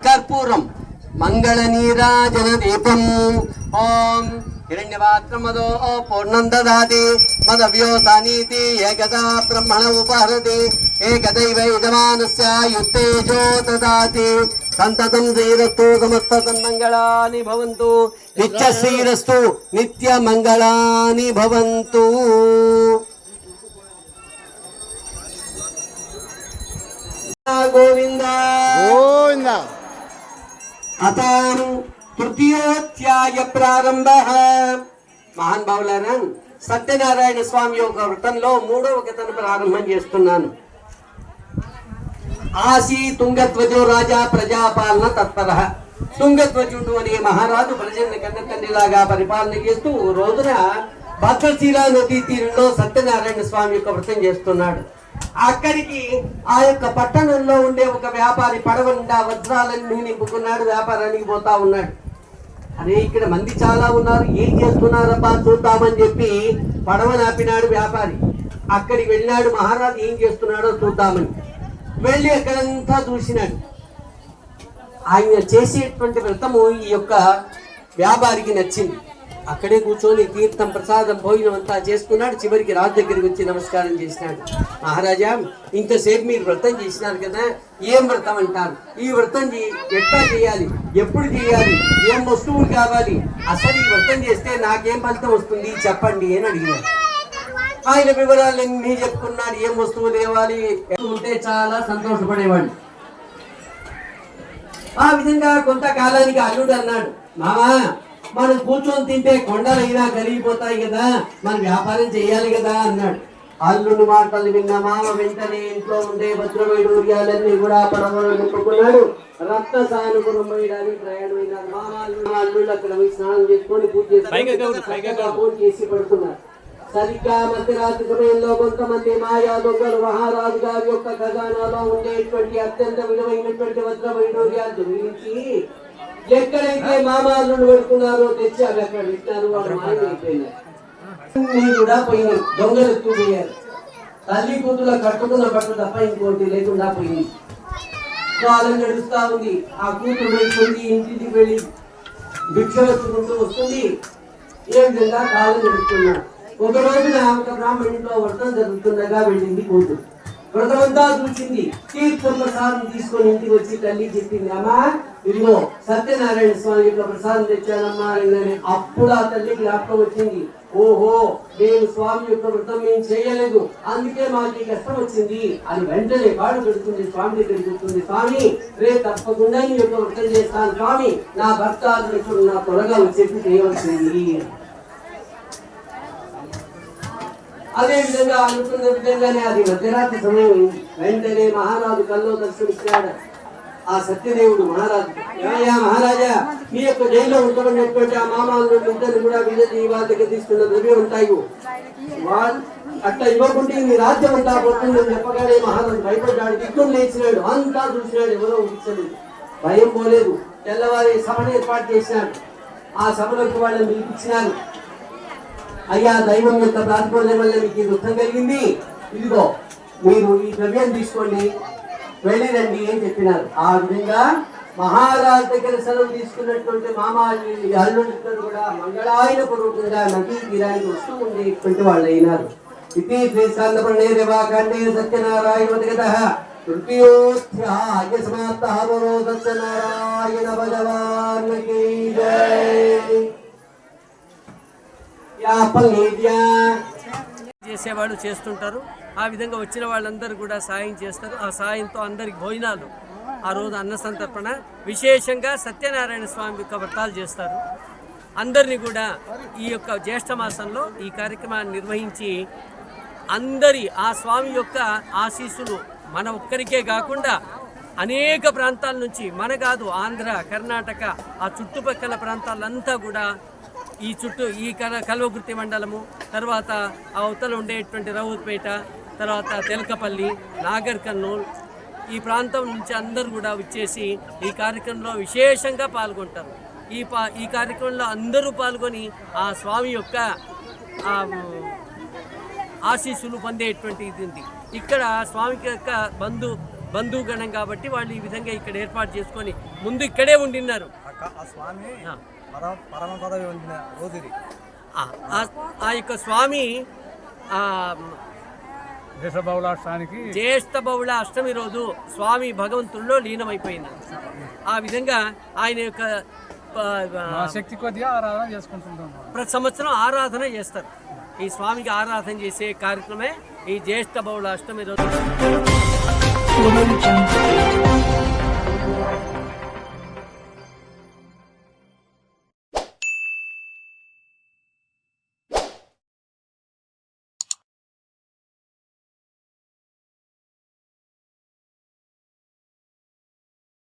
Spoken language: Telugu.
கற்பூரம் மங்கள நீராஜன தீபம். ஓம் హిరణ్యపాత్రమదో పూర్ణం దదాతి మదవ్యోతానీతి ఏకదా బ్రహ్మణ ఉపహరతి ఏకదైవ యజమానస్య యుక్తేజో దదాతి సంతతం శ్రీరస్తు సమస్త సన్మంగళాని భవంతు నిత్య శ్రీరస్తు నిత్య మంగళాని భవంతు గోవింద. గోవింద. అతాం తృతీయోధ్యాయ ప్రారంభ మహాన్ బావులారా సత్యనారాయణ స్వామి యొక్క వృత్తంలో మూడవ కథను ప్రారంభం చేస్తున్నాను. ఆసి తుంగధ్వజో రాజా ప్రజాపాలన తత్పర. తుంగధ్వజుడు అనే మహారాజు ప్రజల్ని కన్న తండ్రిలాగా పరిపాలన చేస్తూ రోజున భద్రశీల నదీ తీరంలో సత్యనారాయణ స్వామి యొక్క వృత్తం చేస్తున్నాడు. అక్కడికి ఆ యొక్క పట్టణంలో ఉండే ఒక వ్యాపారి పడవ నిండా వజ్రాలన్నీ నింపుకున్నాడు వ్యాపారానికి పోతా ఉన్నాడు. అరే ఇక్కడ మంది చాలా ఉన్నారు ఏం చేస్తున్నారబ్బా చూద్దామని చెప్పి పడవ నాపినాడు వ్యాపారి. అక్కడికి వెళ్ళాడు మహారాజు ఏం చేస్తున్నాడో చూద్దామని. వెళ్ళి అక్కడంతా చూసినాడు. ఆయన చేసేటువంటి వ్రతము ఈ యొక్క వ్యాపారికి నచ్చింది. అక్కడే కూర్చొని తీర్థం ప్రసాదం భోజనం అంతా చేసుకున్నాడు. చివరికి రాజు దగ్గరికి వచ్చి నమస్కారం చేసినాడు. మహారాజా ఇంతసేపు మీరు వ్రతం చేసినారు కదా ఏం వ్రతం అంటారు? ఈ వ్రతం ఎట్లా చేయాలి? ఎప్పుడు చేయాలి? ఏం వస్తువులు కావాలి? అసలు ఈ వ్రతం చేస్తే నాకేం ఫలితం వస్తుంది? చెప్పండి అని అడిగినాడు. ఆయన వివరాలన్నీ చెప్పుకున్నాడు. ఏం వస్తువులు ఇవ్వాలి ఉంటే చాలా సంతోషపడేవాడు. ఆ విధంగా కొంతకాలానికి అల్లుడు అన్నాడు మామా మనం కూర్చొని తింటే కొండలైనా కరిగిపోతాయి కదా మనం వ్యాపారం చేయాలి కదా అన్నాడు. అల్లుడి మాటలు విన్న మామ వెంటనే ఇంట్లో ఉండే భద్రవైడూర్యాలన్నీ కూడా పడవలు నింపుకున్నాడు. రక్త సానుగుణం వేయడానికి ప్రయాణమైనారు మామ అల్లుడు అల్లుళ్ళు అక్కడ స్నానం చేసుకొని పూజ చేసుకొని చేసి పడుతున్నారు సరిగ్గా మధ్యరాత్రి సమయంలో కొంతమంది మాయా దొంగలు మహారాజు గారి యొక్క ఖజానాలో ఉండేటువంటి అత్యంత విలువైనటువంటి వజ్ర వైడూర్యాలు దొంగిలించి ఎక్కడైతే మామాలను పెడుతున్నారో తెచ్చి అవి అక్కడ పెట్టారు వాళ్ళు మాయమైపోయినారు. కూడా పోయినాయి. దొంగలు ఎత్తుపోయారు తల్లి కూతుల కట్టుకున్న బట్టు తప్ప ఇంకోటి లేకుండా పోయింది కాలం గడుస్తా ఉంది. ఆ కూతురు వెళ్ళిపోయింది ఇంటికి వెళ్ళి భిక్ష వెతుకుంటూ వస్తుంది. ఏ విధంగా కాలం గడుపుతున్నాడు ఒక రోజున ఒక బ్రాహ్మణుడిలో వ్రతం జరుగుతుండగా వెళ్ళింది కూతురు. వ్రతమంతా చూసింది. తీర్పు ప్రసాదం తీసుకొని ఇంటికి వచ్చి తల్లి చెప్పింది అమ్మా ఇదిగో సత్యనారాయణ స్వామి యొక్క ప్రసాదం తెచ్చానమ్మా అని అప్పుడు ఆ తల్లి జ్ఞాపకం వచ్చింది. ఓహో నేను స్వామి యొక్క వ్రతం ఏం చేయలేదు. అందుకే మాకు ఈ కష్టం వచ్చింది అని వెంటనే కాడు పెడుతుంది స్వామి దగ్గర చెప్తుంది స్వామి రే తప్పకుండా నీ యొక్క వ్రతం చేస్తాను. స్వామి నా భర్త అతను నా త్వరగా వచ్చేసి చేయవలసింది అదే విధంగా అనుకున్న విధంగానే అది మధ్యరాత్రి సమయం వెంటనే మహారాజు కల్లో దర్శనమిచ్చాడు. ఆ సత్యదేవుడు మహారాజు ఏమయ్యా మహారాజా మీ యొక్క జైల్లో ఉంటున్నటువంటి ఆ మామాలు ఇద్దరు కూడా విజయ వాళ్ళ దగ్గర తీసుకున్న ద్రవ్యం ఉంటాయి. అట్లా ఇవ్వకుంటే మీ రాజ్యం అంతా పోతుందని చెప్పగానే మహారాజు భయపడ్డాడు. దిక్కులు లేచినాడు. అంతా చూసినాడు. ఎవరో ఊహించలేదు. భయం పోలేదు. తెల్లవారి సభను ఏర్పాటు చేశాడు ఆ సభలోకి వాళ్ళని పిలిపించినాను. అయ్యా దైవం యొక్క ప్రాతిపదం వల్ల మీకు ఈ దుఃఖం కలిగింది. ఇదిగో మీరు ఈ ద్రవ్యం తీసుకోండి. వెళ్ళిరండి అని చెప్పినారు. ఆ విధంగా మహారాజ్ దగ్గర సెలవు తీసుకున్నటువంటి మామాజీ అల్లుడిద్దరు కూడా మంగళాయన పూర్వకంగా నదీ తీరానికి వస్తూ ఉండేటువంటి వాళ్ళు అయినారు ఇది శ్రీశాంతపర్ణే దేవాకాండే సత్యనారాయణ గత తృతీయోధ్యాయ సమాప్త హరో సత్యనారాయణ భగవాన్ జై. చేసేవాళ్ళు చేస్తుంటారు. ఆ విధంగా వచ్చిన వాళ్ళందరూ కూడా సాయం చేస్తారు. ఆ సాయంతో అందరికి భోజనాలు. ఆ రోజు అన్న సంతర్పణ. విశేషంగా సత్యనారాయణ స్వామి యొక్క వ్రతాలు చేస్తారు. అందరినీ కూడా ఈ యొక్క జ్యేష్ఠ మాసంలో ఈ కార్యక్రమాన్ని నిర్వహించి అందరి ఆ స్వామి యొక్క ఆశీస్సులు మన ఒక్కరికే కాకుండా అనేక ప్రాంతాల నుంచి మన కాదు ఆంధ్ర కర్ణాటక ఆ చుట్టుపక్కల ప్రాంతాలంతా కూడా ఈ చుట్టూ ఈ కల కల్వకుర్తి మండలము తర్వాత ఆ అవతల ఉండేటువంటి రౌతుపేట తర్వాత తెలకపల్లి నాగర్ కర్నూల్ ఈ ప్రాంతం నుంచి అందరూ కూడా వచ్చేసి ఈ కార్యక్రమంలో విశేషంగా పాల్గొంటారు. ఈ పా ఈ కార్యక్రమంలో అందరూ పాల్గొని ఆ స్వామి యొక్క ఆశీస్సులు పొందేటువంటి ఇది ఉంది. ఇక్కడ స్వామికి యొక్క బంధు బంధుగణం కాబట్టి వాళ్ళు ఈ విధంగా ఇక్కడ ఏర్పాటు చేసుకొని ముందు ఇక్కడే ఉండిన్నారు. స్వామి. పరమ పరమ పదవి ఉండిన రోజు ఇది ఆ- యొక్క స్వామి జ్యేష్ఠ బహుళ అష్టమి రోజు స్వామి భగవంతుల్లో లీనమైపోయినారు ఆ విధంగా ఆయన యొక్క శక్తి కొద్దిగా ఆరాధన చేసుకుంటుంటాం ప్రతి సంవత్సరం ఆరాధన చేస్తారు. ఈ స్వామికి ఆరాధన చేసే కార్యక్రమే ఈ జ్యేష్ఠ బహుళ అష్టమి రోజు.